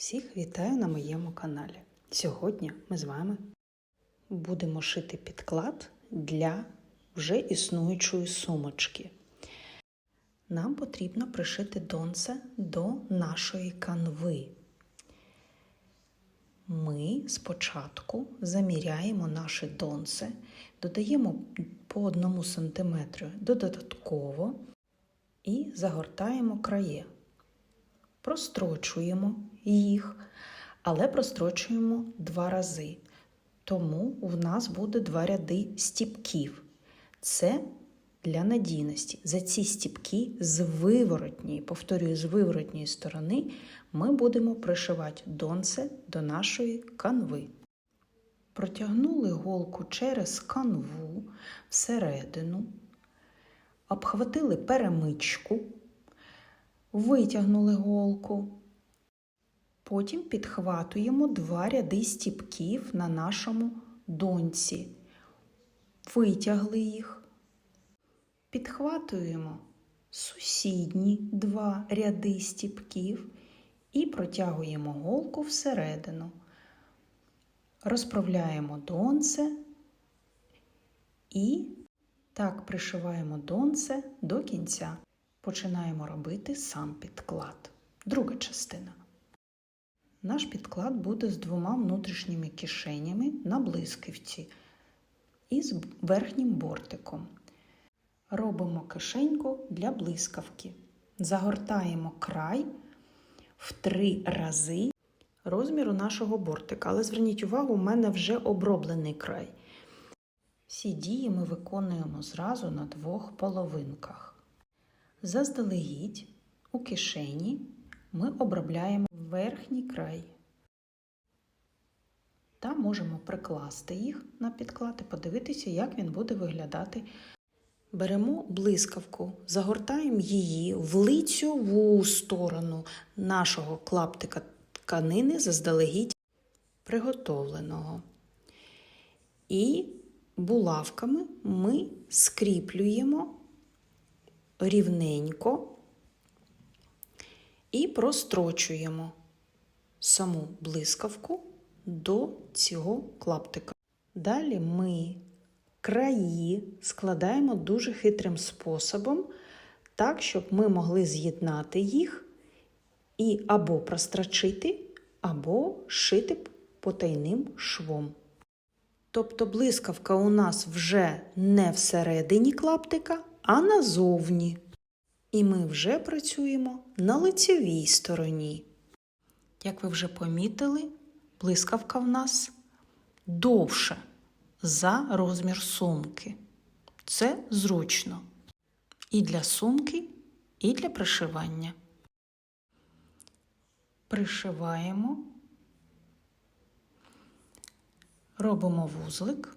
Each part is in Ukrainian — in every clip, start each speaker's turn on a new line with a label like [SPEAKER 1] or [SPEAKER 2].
[SPEAKER 1] Всіх вітаю на моєму каналі. Сьогодні ми з вами будемо шити підклад для вже існуючої сумочки. Нам потрібно пришити донце до нашої канви. Ми спочатку заміряємо наше донце, додаємо по 1 см додатково і загортаємо краї. Прострочуємо їх, але прострочуємо два рази. Тому в нас буде два ряди стіпків. Це для надійності. За ці стіпки з виворотньої, повторюю, з виворотньої сторони ми будемо пришивати донце до нашої канви. Протягнули голку через канву всередину, обхватили перемичку, витягнули голку. Потім підхватуємо два ряди стіпків на нашому донці. Витягли їх. Підхватуємо сусідні два ряди стіпків і протягуємо голку всередину. Розправляємо донце і так пришиваємо донце до кінця. Починаємо робити сам підклад. Друга частина. Наш підклад буде з двома внутрішніми кишенями на блискавці і з верхнім бортиком. Робимо кишеньку для блискавки. Загортаємо край в три рази розміру нашого бортика. Але зверніть увагу, у мене вже оброблений край. Всі дії ми виконуємо зразу на двох половинках. Заздалегідь у кишені ми обробляємо верхній край та можемо прикласти їх на підклад і подивитися, як він буде виглядати. Беремо блискавку, загортаємо її в лицьову сторону нашого клаптика тканини заздалегідь приготовленого. І булавками ми скріплюємо рівненько і прострочуємо саму блискавку до цього клаптика. Далі ми краї складаємо дуже хитрим способом, так, щоб ми могли з'єднати їх і або прострочити, або шити потайним швом. Тобто блискавка у нас вже не всередині клаптика, а назовні. І ми вже працюємо на лицевій стороні. Як ви вже помітили, блискавка в нас довша за розмір сумки. Це зручно і для сумки, і для пришивання. Пришиваємо, робимо вузлик,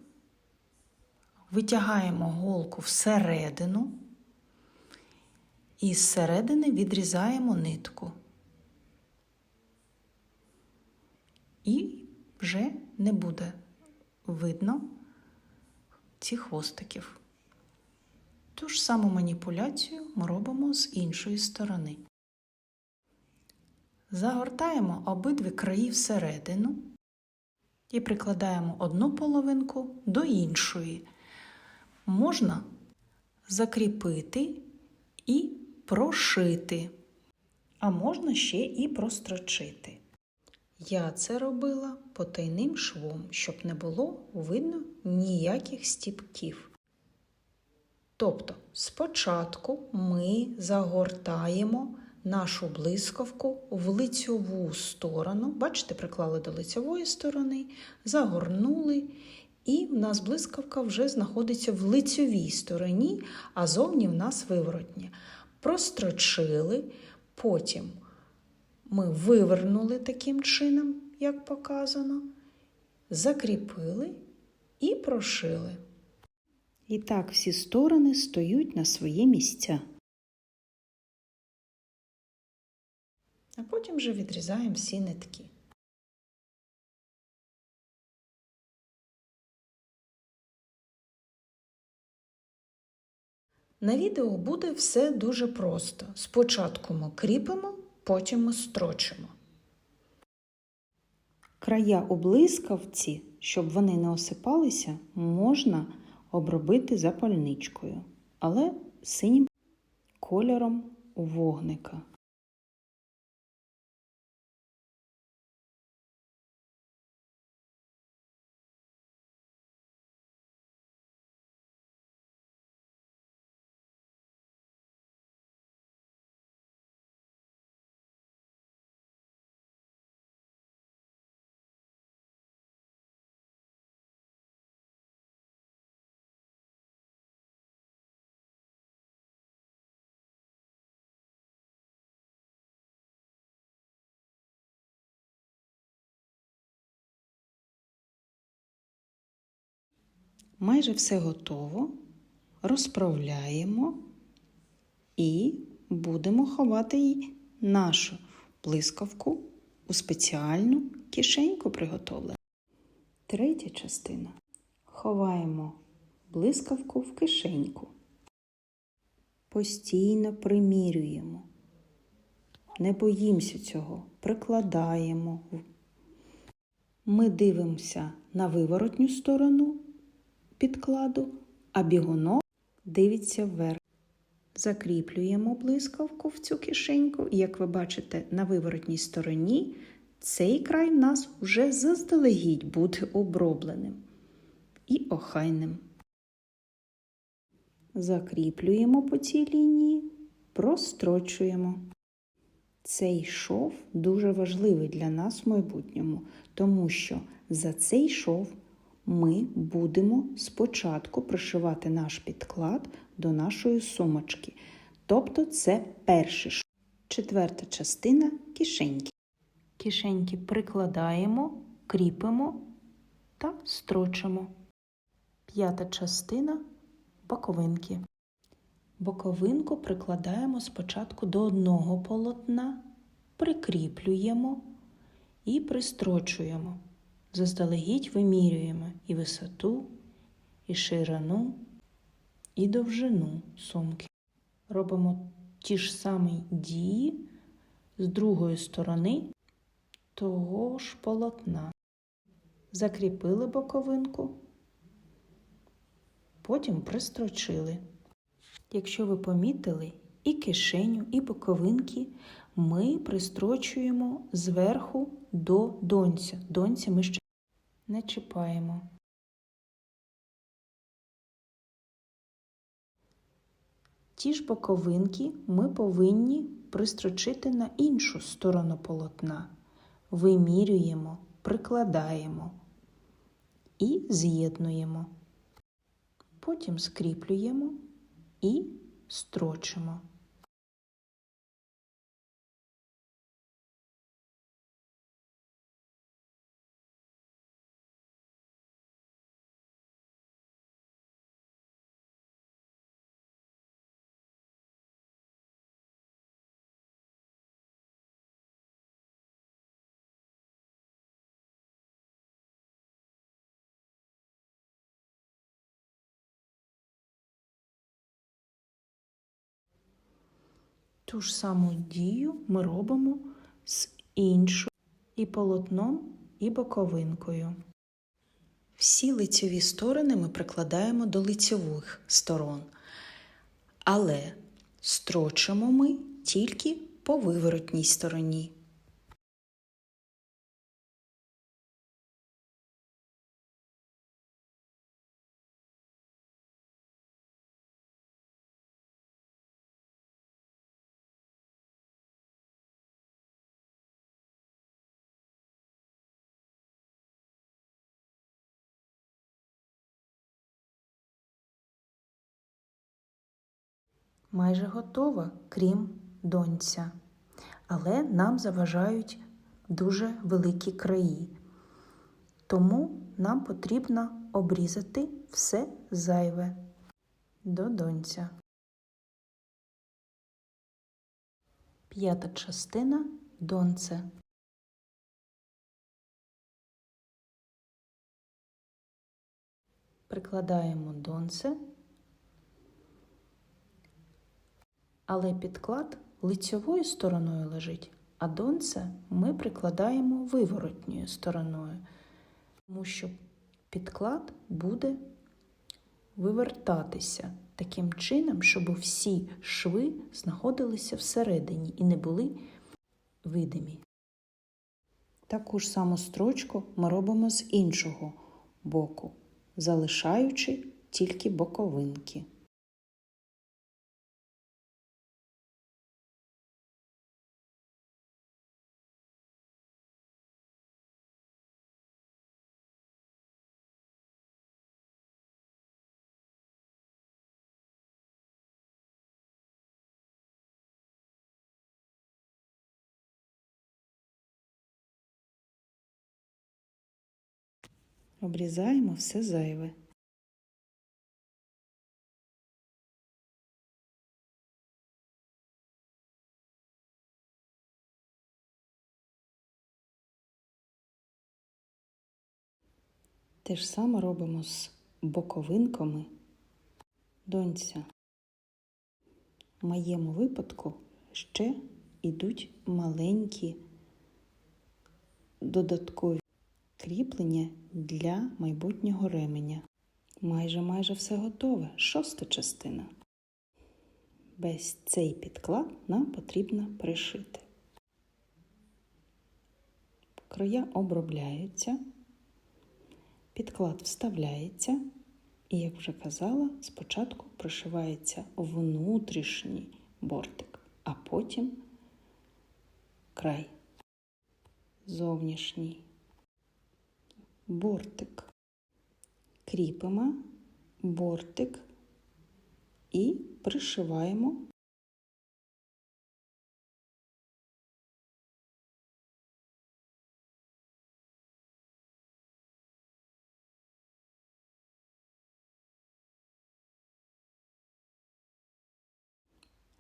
[SPEAKER 1] витягаємо голку всередину. І зсередини відрізаємо нитку. І вже не буде видно цих хвостиків. Ту ж саму маніпуляцію ми робимо з іншої сторони. Загортаємо обидві краї всередину і прикладаємо одну половинку до іншої. Можна закріпити і прошити, а можна ще і прострочити. Я це робила потайним швом, щоб не було видно ніяких стіпків. Тобто, спочатку ми загортаємо нашу блискавку в лицьову сторону, бачите, приклали до лицьової сторони, загорнули, і в нас блискавка вже знаходиться в лицьовій стороні, а зовні в нас виворотня. Прострочили, потім ми вивернули таким чином, як показано, закріпили і прошили. І так всі сторони стоють на свої місця. А потім вже відрізаємо всі нитки. На відео буде все дуже просто. Спочатку ми кріпимо, потім ми строчимо. Края у блискавці, щоб вони не осипалися, можна обробити запальничкою, але синім кольором вогника. Майже все готово. Розправляємо і будемо ховати її нашу блискавку у спеціальну кишеньку приготовлену. Третя частина. Ховаємо блискавку в кишеньку. Постійно примірюємо. Не боїмося цього, прикладаємо. Ми дивимося на виворотню сторону підкладу, а бігунок дивиться вверх. Закріплюємо блискавку в цю кишеньку, і, як ви бачите, на виворотній стороні цей край в нас вже заздалегідь буде обробленим і охайним. Закріплюємо по цій лінії, прострочуємо. Цей шов дуже важливий для нас в майбутньому, тому що за цей шов ми будемо спочатку пришивати наш підклад до нашої сумочки. Тобто це перший. Четверта частина кишеньки. Кишеньки прикладаємо, кріпимо та строчимо. П'ята частина боковинки. Боковинку прикладаємо спочатку до одного полотна, прикріплюємо і пристрочуємо. Заздалегідь вимірюємо і висоту, і ширину, і довжину сумки. Робимо ті ж самі дії з другої сторони того ж полотна. Закріпили боковинку, потім пристрочили. Якщо ви помітили, і кишеню, і боковинки ми пристрочуємо зверху до донця. Донця ми ще не чіпаємо. Ті ж боковинки ми повинні пристрочити на іншу сторону полотна. Вимірюємо, прикладаємо і з'єднуємо. Потім скріплюємо і строчимо. Ту ж саму дію ми робимо з іншою і полотном, і боковинкою. Всі лицьові сторони ми прикладаємо до лицьових сторон, але строчимо ми тільки по виворотній стороні. Майже готова, крім донця. Але нам заважають дуже великі краї. Тому нам потрібно обрізати все зайве до донця. П'ята частина донце. Прикладаємо донце але підклад лицьовою стороною лежить, а донце ми прикладаємо виворотньою стороною, тому що підклад буде вивертатися таким чином, щоб всі шви знаходилися всередині і не були видимі. Таку ж саму строчку ми робимо з іншого боку, залишаючи тільки боковинки. Обрізаємо все зайве. Те ж саме робимо з боковинками донця. В моєму випадку ще йдуть маленькі додаткові кріплення для майбутнього ременя. Майже майже все готове. Шоста частина. Весь цей підклад нам потрібно пришити. Края обробляються, підклад вставляється, і, як вже казала, спочатку пришивається внутрішній бортик, а потім край зовнішній бортик. Кріпимо бортик і пришиваємо.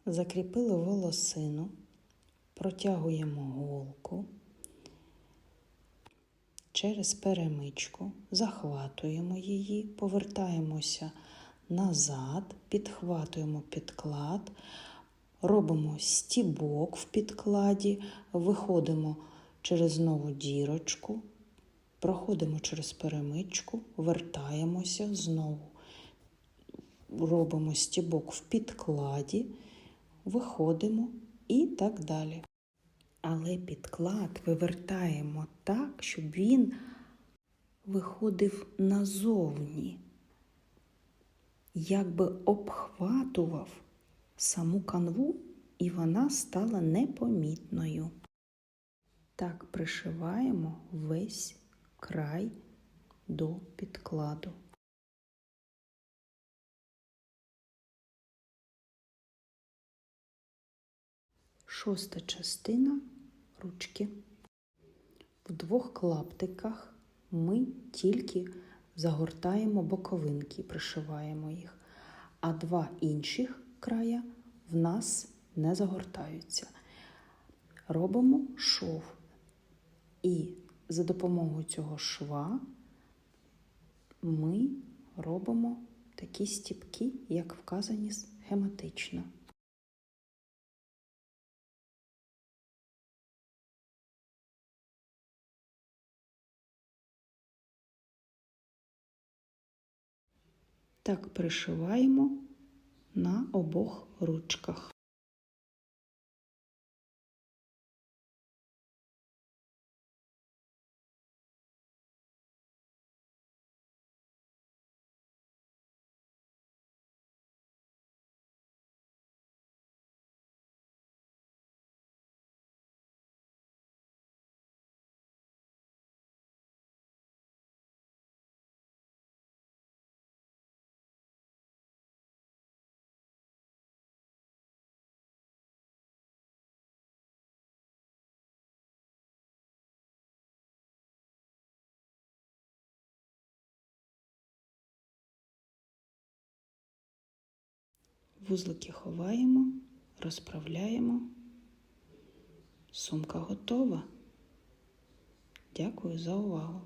[SPEAKER 1] Закріпили волосину, протягуємо голку через перемичку, захватуємо її, повертаємося назад, підхватуємо підклад, робимо стібок в підкладі, виходимо через нову дірочку, проходимо через перемичку, вертаємося знову. Робимо стібок в підкладі, виходимо і так далі. Але підклад вивертаємо так, щоб він виходив назовні, якби обхватував саму канву, і вона стала непомітною. Так пришиваємо весь край до підкладу. Шоста частина ручки. В двох клаптиках ми тільки загортаємо боковинки, пришиваємо їх, а два інших края в нас не загортаються. Робимо шов. І за допомогою цього шва ми робимо такі стіпки, як вказані схематично. Так пришиваємо на обох ручках. Вузлики ховаємо, розправляємо. Сумка готова. Дякую за увагу!